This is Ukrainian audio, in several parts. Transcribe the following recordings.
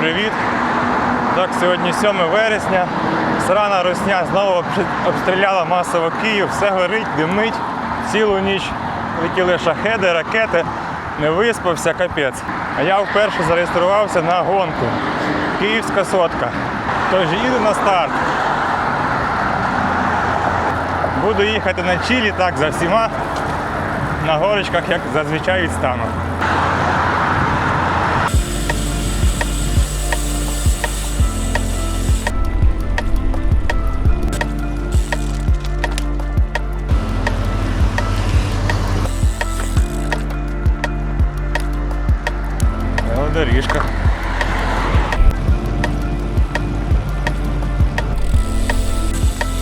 привіт! Так, сьогодні 7 вересня. Срана русня знову обстріляла масово Київ, все горить, димить. Цілу ніч летіли шахеди, ракети, не виспався, капець. А я вперше зареєструвався на гонку. Київська сотка. Тож їду на старт. Буду їхати на Чилі, так, за всіма на горочках, як зазвичай відстану. Велодоріжка.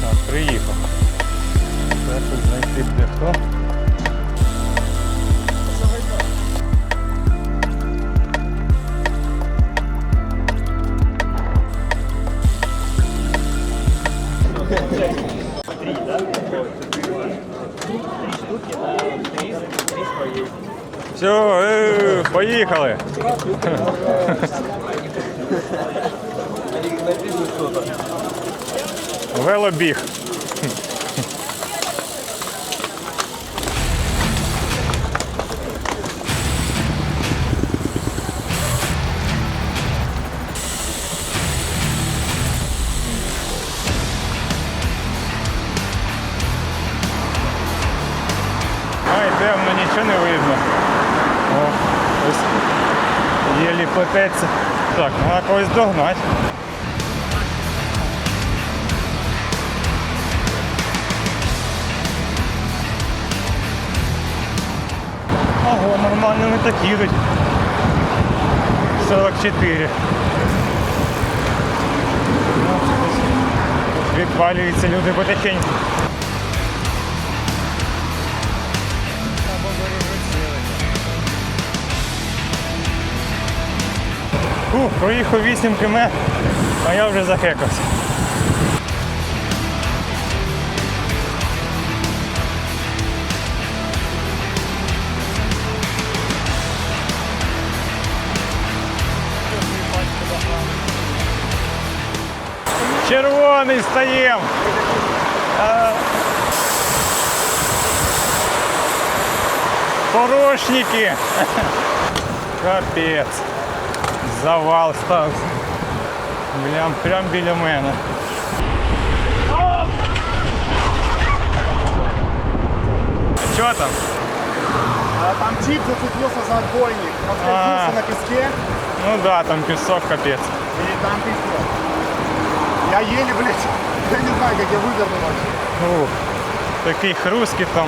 Так, приїхав. Треба тут знайти де хто. Все, е, поїхали. Велобіг. Ай, темно, нічого не видно. Плететься. Так, треба когось догнати. Ого, нормально не так їдуть. 44. Ну, Відвалюються люди потихеньку. Фух, проїхав 8 км, а я вже захекався. Червоний стаєм. А. Порошники. Капець. Завал стався. Прям, прям біля мене. Що там? А там тип зацепился за отбойник, А. поскользнулся на песке, Ну да, там пісок капець. и там пиздец. Я еле, блядь, я не знаю, как я вывернул вообще. Ух, такий хрусткіт там.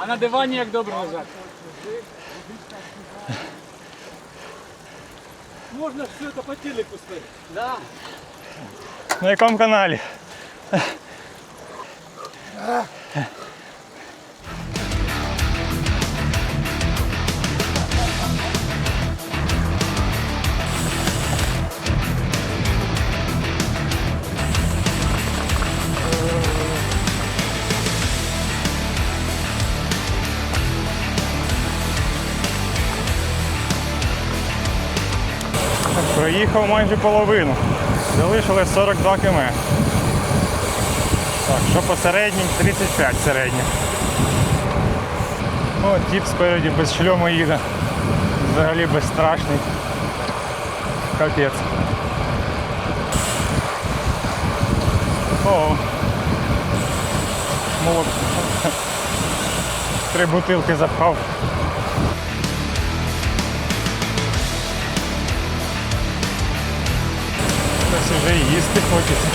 А на дивані як добре лежати. Можна все це по телеку ставити. Да. На якому каналі? Проїхав майже половину. Залишилось 42 км. Так, що по середнім? 35 середнім. О, тіп спереді без шльому їде. Взагалі безстрашний. Капець. О. Молод. Три бутилки запхав. щось вже їсти хочеться.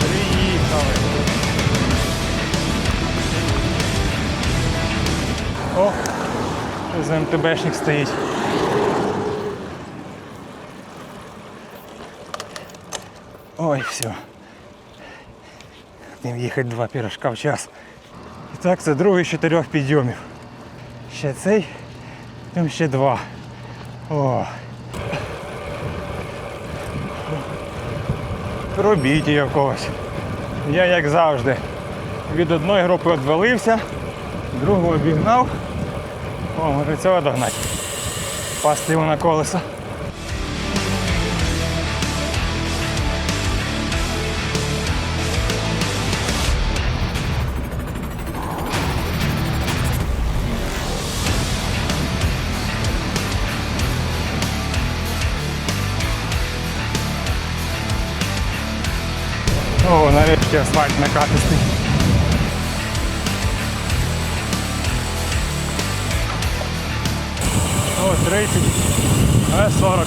Приїхали. О, за МТБшник стоїть. Ой, все. Будемо їхати два пірожка в час. І так, це другий з чотирьох підйомів. Ще цей, там ще два. О. Робіть якогось. Я як завжди від одної групи відвалився, другу обігнав. О, може цього догнати. Пасти йому на колесо. О, нарешті асфальт накатистий. О, 30, а 40.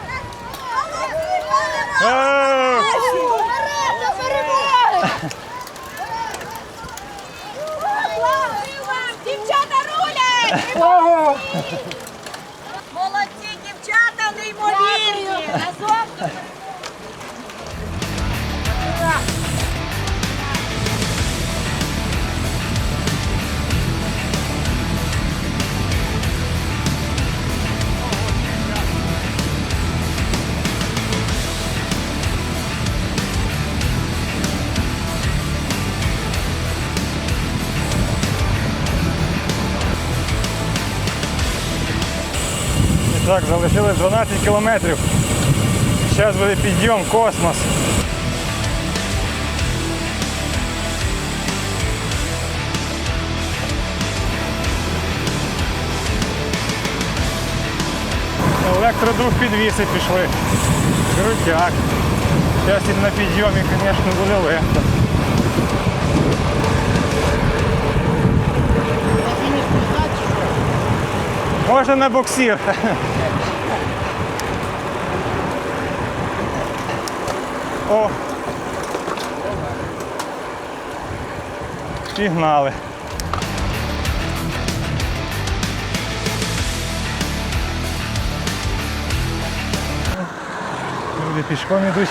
так, залишилось 12 кілометрів. Зараз буде підйом космос. Електродух підвіси пішли. Крутяк. Зараз і на підйомі, звісно, буде легко. Можна на буксир. О. Пігнали. Люди пішком йдуть.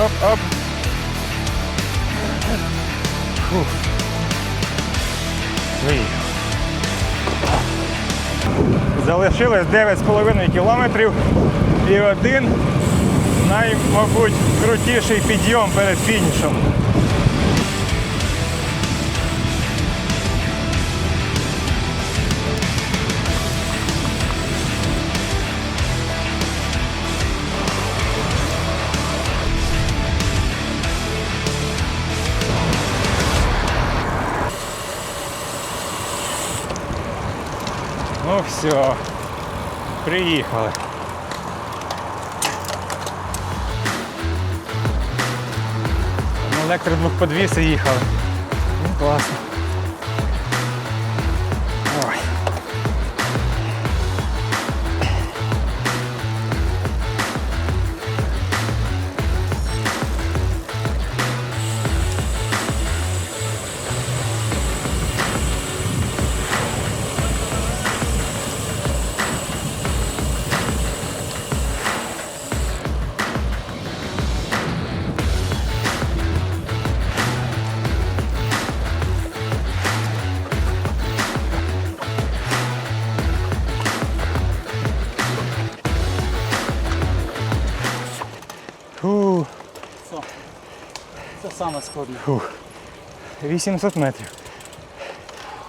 Оп, оп. Фух. Виїхав. Залишилось 9,5 кілометрів і один, наймабуть крутіший підйом перед фінішем. Все, приїхали. На електродвох подвіси їхали. Ну, класно. Саме складне. 800 метрів.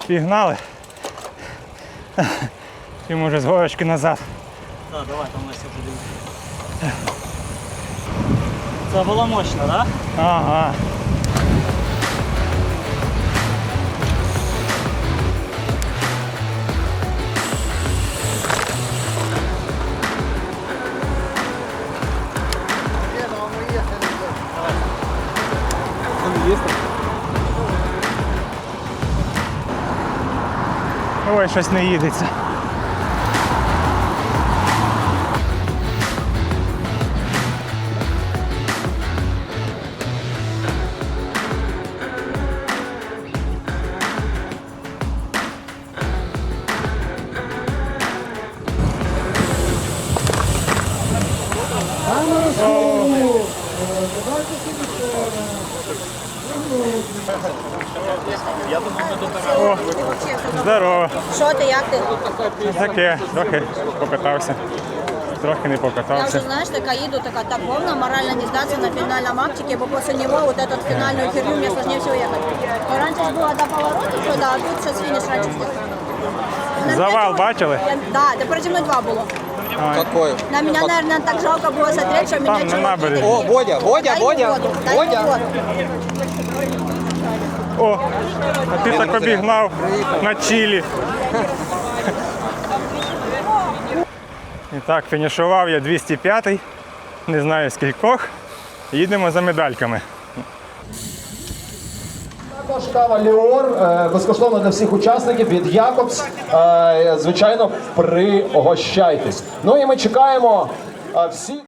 Пігнали. І може з горочки назад. Так, давай, там Леся подивимося. Це було мощно, так? Да? Ага. Щось не їдеться. Що ти, як ти? Таке, трохи покатався. Трохи не Я вже, покатався. знаєш, така їду, така так повна, морально не здаться на финальном актике, бо после него вот этот финальную херню мне сложнее всего ехать. То раньше ж было до поворота сюда, а тут сейчас фініш раньше здесь. Завал бачили? Да, да переді мною два було. Какой? На меня, наверное, так жалко было смотреть, что меня Там на чуваки набережной. такие, О, Бодя, Бодя, дай ему Бодя, воду, дай ему Бодя. воду. О, а ти так обігнав на чилі. І так, фінішував я 205-й, не знаю скількох. Їдемо за медальками. Також кава Ліор е, безкоштовно для всіх учасників від Якобс. Е, Звичайно, пригощайтесь. Ну і ми чекаємо е, всі.